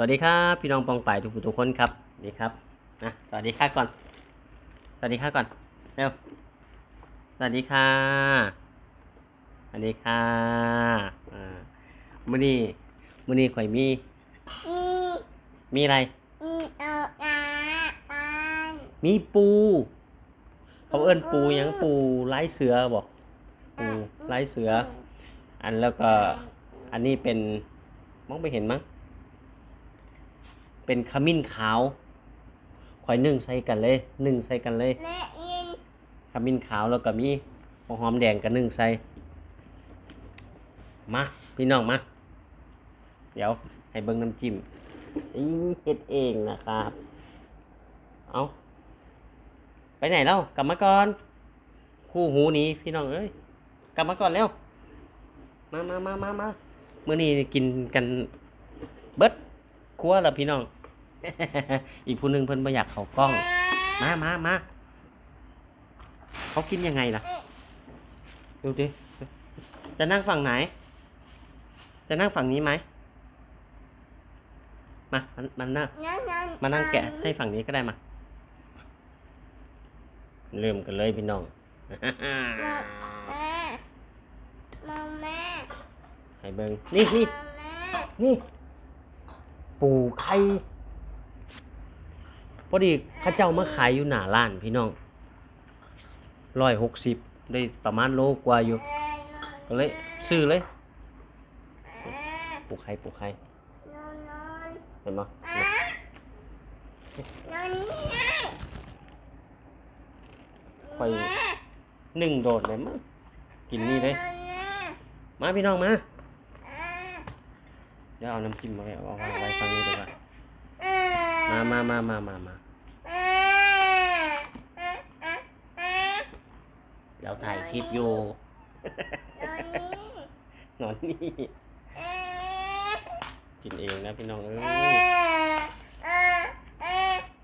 สวัสดีครับพี่น้องปองป่ายทุกผู้ทุกคนครับสวัสดีครับนะสวัสดีค่ะก่อน สวัสดีค่ะก่อนเร็วสวัสดีค่ะสวัสดีค่ะอ่ามื้อนี้มื้อนี้ข่อยมีมีมีอะไร มีเอางาปานมีปูเขาเอิ้นปูหยังปูลายเสือบอกปูลายเสือ อันแล้วก็อันนี้เป็นมองไปเห็นมั้ง เป็นขมิ้นขาวข่อยนึ่งใส่กันเลยนึ่งใส่กันเลยและยินขมิ้นขาวแล้วก็มีหัวหอมแดงกับนึ่งใส่มาพี่น้องมา เดี๋ยวให้เบิ้งน้ำจิ้มอีเฮ็ดเองนะครับ เอาไปไหนแล้วกลับมาก่อน คู่หูหนี้พี่น้องเอ้ยกลับมาก่อนเร็วมามามามามาเมื่อนี้กินกันเบิดครัวแล้วพี่น้อง อีกผู้หนึ่งเพิ่นไม่อยากเข้ากล้อง มามามาเขากินยังไงล่ะ ดูดิ จะนั่งฝั่งไหน จะนั่งฝั่งนี้ไหม มา มันมันนั่งนั่งนั่งมานั่งแกะให้ฝั่งนี้ก็ได้มา เริ่มกันเลยพี่น้องแม่มาแม่ให้เบิงนี่นี่มาแม่นี่ ปูไข่ พอดีเข้าเจ้ามาขายอยู่หน้าร้านพี่น้องร้อยหกสิบได้ประมาณโลกว่าอยู่ ก็เลยซื้อเลยปูไข่ปูไข่นอนนอนเห็นปะนอนนี่นะค่อยหนึ่งโดดเลยมั้งกินนี่เลยนอนนะมาพี่น้องมาอ่าเดี๋ยวเอาน้ำจิ้มมาไว้เอาวางไว้ฝั่งนี้ดีกว่าอ่า มามามามามามาเราถ่ายคลิปอยู่ นอนนี่นอนนี่กินเองนะพี่น้องเอ้ยอ่าอ่าอ่า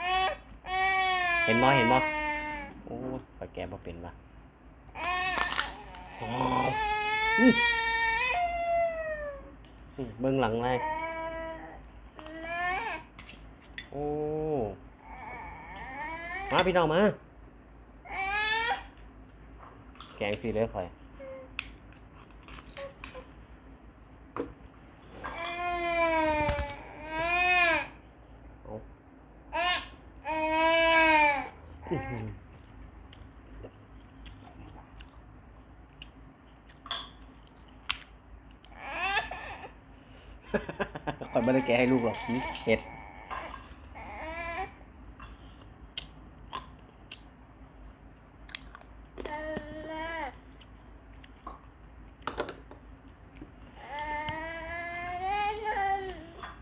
อ่าอ่าเห็นบ่เห็นบ่โอ้ยปลาแกบ่เป็นปะเบื้องหลังเลย โอ้มาพี่น้องมาแกงสีเลยค่อยเอาอื้อหือค่อยไม่ได้แกะให้ลูกหรอกหืมเผ็ด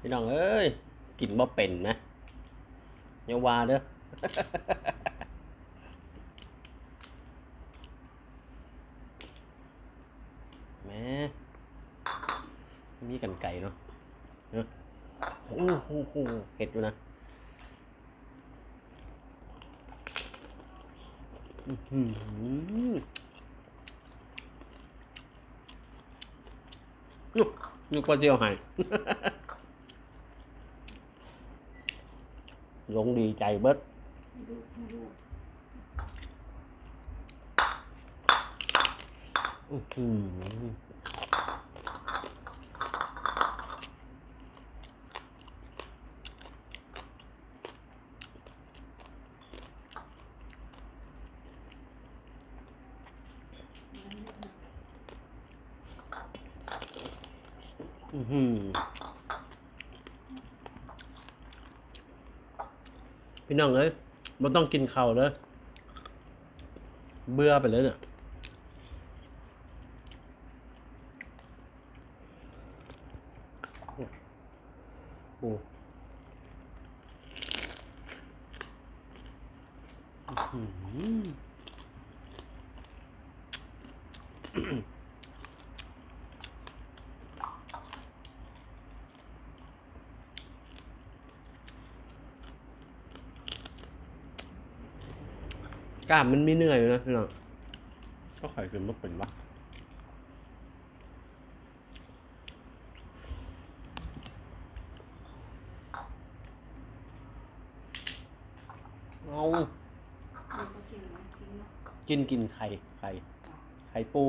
พี่น้องเอ้ย กิน บ่เป็นนะอย่าว่าเด้อแม่มีกันไก่เนาะเนอะโอ้โหโหเผ็ดอยู่นะอื้อหือนุกนึกว่าเจียวหาย ลงดีใจเบิดอื้อหืออื้อหือ พี่น้องเอ้ยมันต้องกินเข้าเลยเบื่อไปเลยเนี่ยโอ้อื้อ กล้ามมันไม่เหนื่อยอยนะพี่น้องก็ไข่กินไม่เป็นวะเอากินกินไข่ไข่ไข่ปู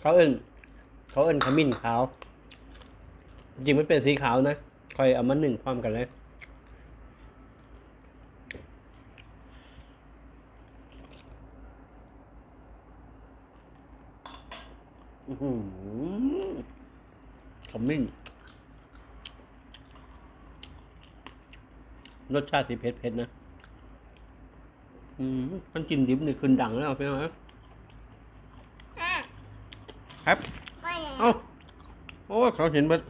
เขาเอิ้นเขาเอิญขมิ้นเขา จริงมันเป็นสีขาวนะคอยเอามาหนึ่งพร้อมกันเลยอื้อหือขมิ้นรสชาติที่เผ็ดเผ็ดๆนะอืมมันกินดิบนี่ขึ้นดังแล้วเป็นไงอะครับไม่เลยเอ้า โอ้ยเขาเห็นมัน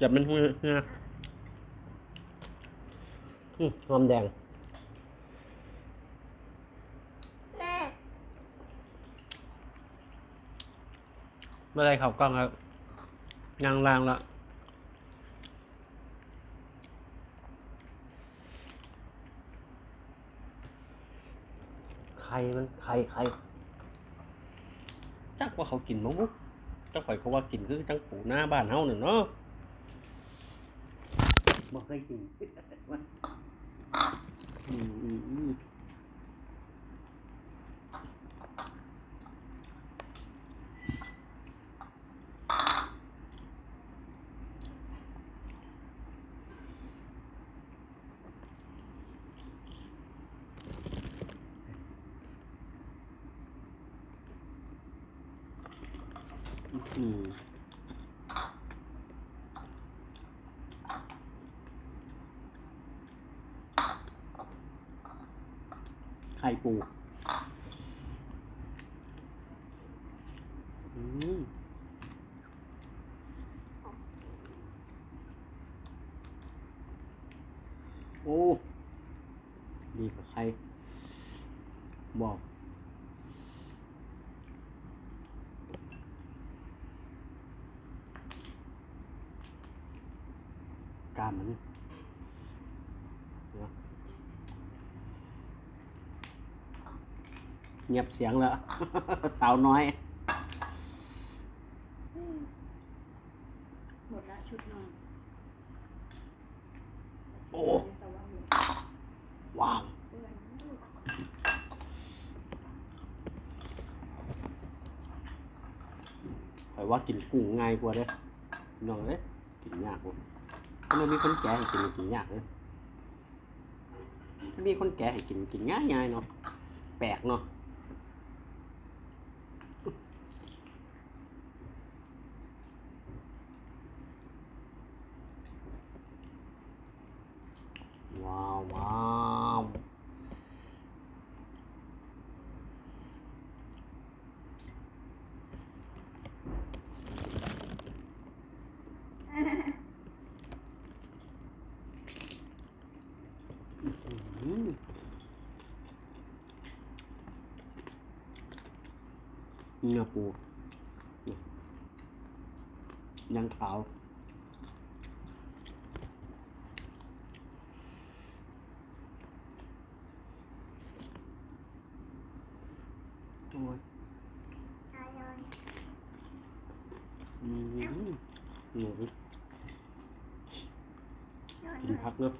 จับมันเหือเหืออืมหอมแดงแม่เมื่อไรเขากล้องครับยางลางละไข่มันไข่ไข่จักว่าเขากินมั้งบุ๊ จักข่อยเขาว่ากินคือจังปูหน้าบ้านเฮาหนึ่งเนาะบอกได้กิน อืมอืมอืม อืมไข่ปู อืมโอ้ ดีกว่าใคร บอก กล้ามมันเนาะ เงียบเสียงแล้ว สาวน้อย หมดละชุดนอนโอ้ แต่ว่าเหลือว้าวเพื่อนข่อยว่ากินกุ้งง่ายกว่าเด้อน้องเอ้ยกินยากกว่าถ้ามันมีคนแก่ให้กินมันกินยากเลยถ้ามีคนแก่ให้กินกินง่ายง่ายๆเนาะแปลกเนาะ ว้าวว้าวอืม เนื้อปูยังขาว อร่อย อืมหนู อร่อย กินพักเนาะ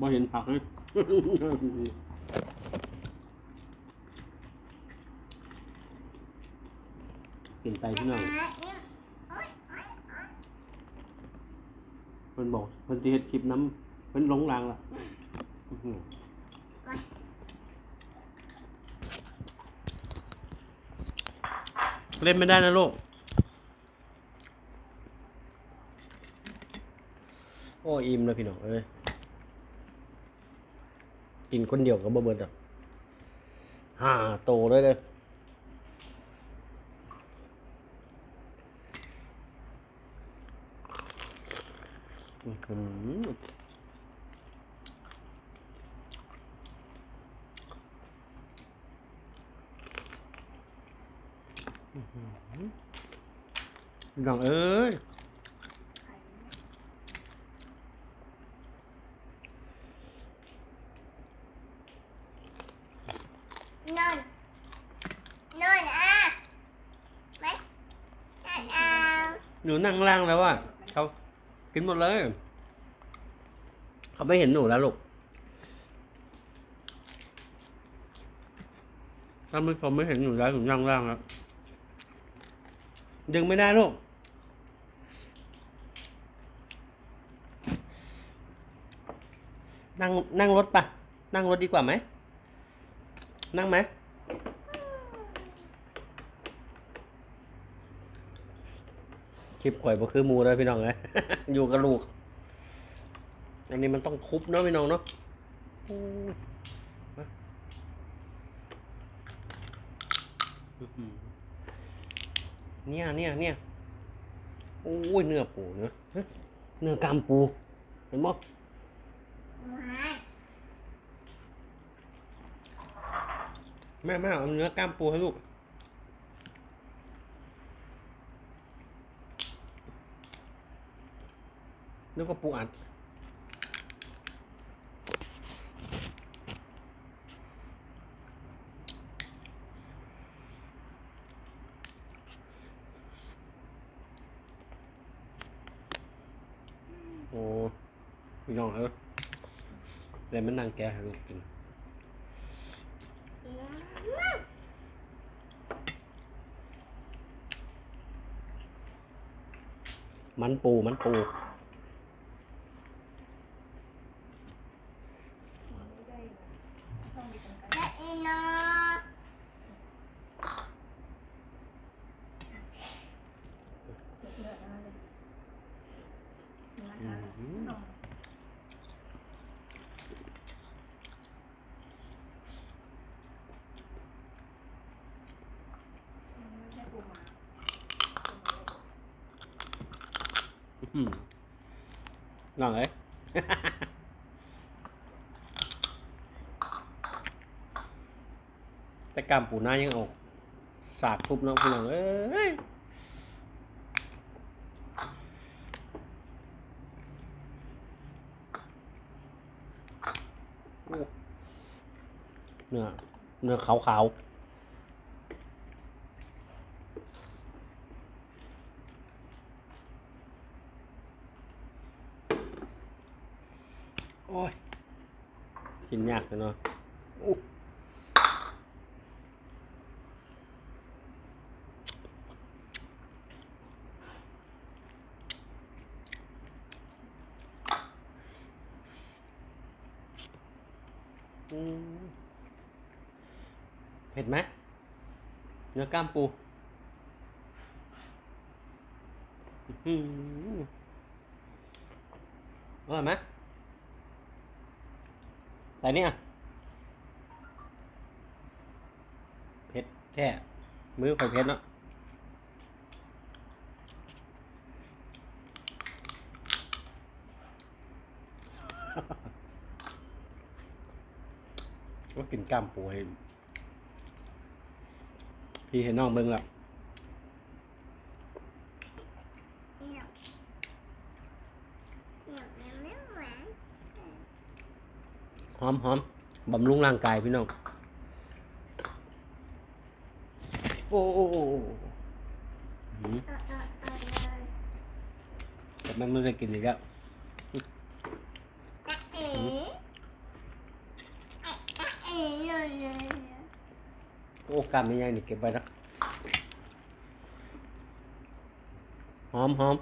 บ่เห็นผักเลยกินไปพี่น้องอะนี่โอ๊ยโอ๊ยโอ๊ยเพิ่นบอกเพิ่นสิเฮ็ดคลิปน้ำเพิ่นหลงรางละเล่นไม่ได้นะลูก โอ้อิ่มแล้วพี่น้องเอ้ย กินคนเดียวก็บ่เบิดอะห้าโตเลยเลยอื้อหืออื้อหือพี่น้องเอ้ย ไข่เนี่ย อ นอนนอนอะไหมนอนเอา หนูนั่งล่างแล้วอะเขากินหมดเลย เขาไม่เห็นหนูแล้วลูกท่านผู้ชมไม่เห็นหนูแล้วหนูนั่งล่างแล้วดึงไม่ได้ลูกนั่งนั่งรถปะนั่งรถดีกว่าไหมนั่งไหม คลิปข่อยบ่คือมูเลยพี่น้องเลยอยู่กับลูก อันนี้มันต้องทุบเนาะพี่น้องเนาะเนี่ยเนี่ยเนี่ยโอ้ยเนื้อปูเนื้อฮะเนื้อกามปู เห็นมั้ไม่แม่แม่เอาเนื้อกามปูให้ลูก นึกว่าปูอัด โอ้พี่น้องเออเลยมันนั่งแกะห้ลูกกินมันปู มันปู ไม่ได้ต้องมีกันกัน และอีนอน เลือดอะไรเลย น้องเอ้ยแต่กามปูหน้ายังเอาสากทุบเนาะพี่น้องเอ้ยโอ้เนื้อ เนื้อขาวๆโอ้ยกินยากเลยเนาะอืม เผ็ดไหมเนื้อกล้ามปูอื้อหืออร่อยไหมแต่เนี่ยเพชรแท้มือข่อยเพชรเนาะก็กินกล้ามปูให้ พี่เห็นน้องเบิ่งแล้วเหนียวเหนียวแม่ไม่หวานหอมหอมบำรุงร่างกายพี่น้อง โอ้โอ้โอ้โอ้หืมเออเออเออเลยแต่มันไม่ได้กินอีกแล้ว ตะเอ๋เอ๊ะตะเอ๋เลยเลย โอ้กล้ามใหญ่ๆนี่เก็บไว้นะหอมหอม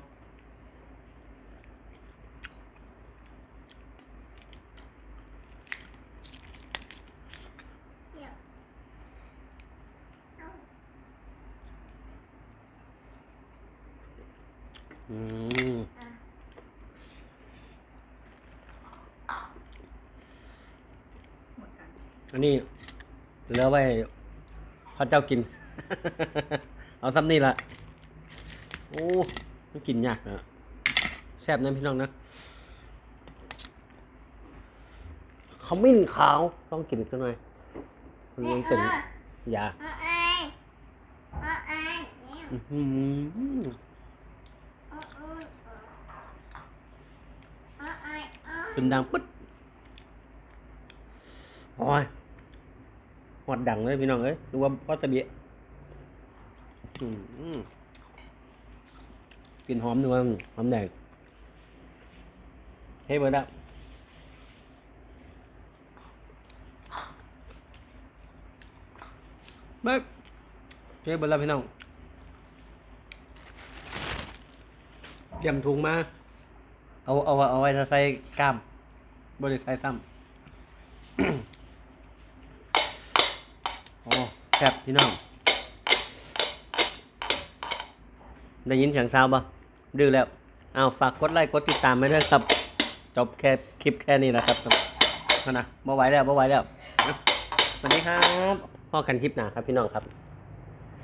อืมอันนี้เหลือไว้ พระเจ้ากิน เอาซ้ำนี่ละโอ้มันกินยากนะแซ่บนะพี่น้องนะขมิ้นขาวต้องกินอีกสักหน่อยมันมันเป็นยาเอาไอ้เอาไอ้เนี่าเอาเอาไอ้เอาจนดังปึ๊ดโอ้ย หอดดังเลยพี่น้องเอ้ยดูว่าพอตะเบียกลินหอมดูว่าหอมแดงเฮ้ยเบิร์ดอะเบิร์ดเฮ้ยเบิร์ดแล้วพี่น้องเตรียมถุงมา เอา เอา เอาไว้ใส่กล้ามบริใส่ตั้ม โอ้ แซ่บพี่น้อง ได้ยินเสียงซาวบ่ดื้อแล้วเอาฝากกดไลค์กดติดตามไปด้วยครับ จบแค่คลิปแค่นี้นะครับนั่นนะบ่ไหวแล้วบ่ไหวแล้วสวัสดีครับพ่อกันคลิปหนาครับพี่น้องครับ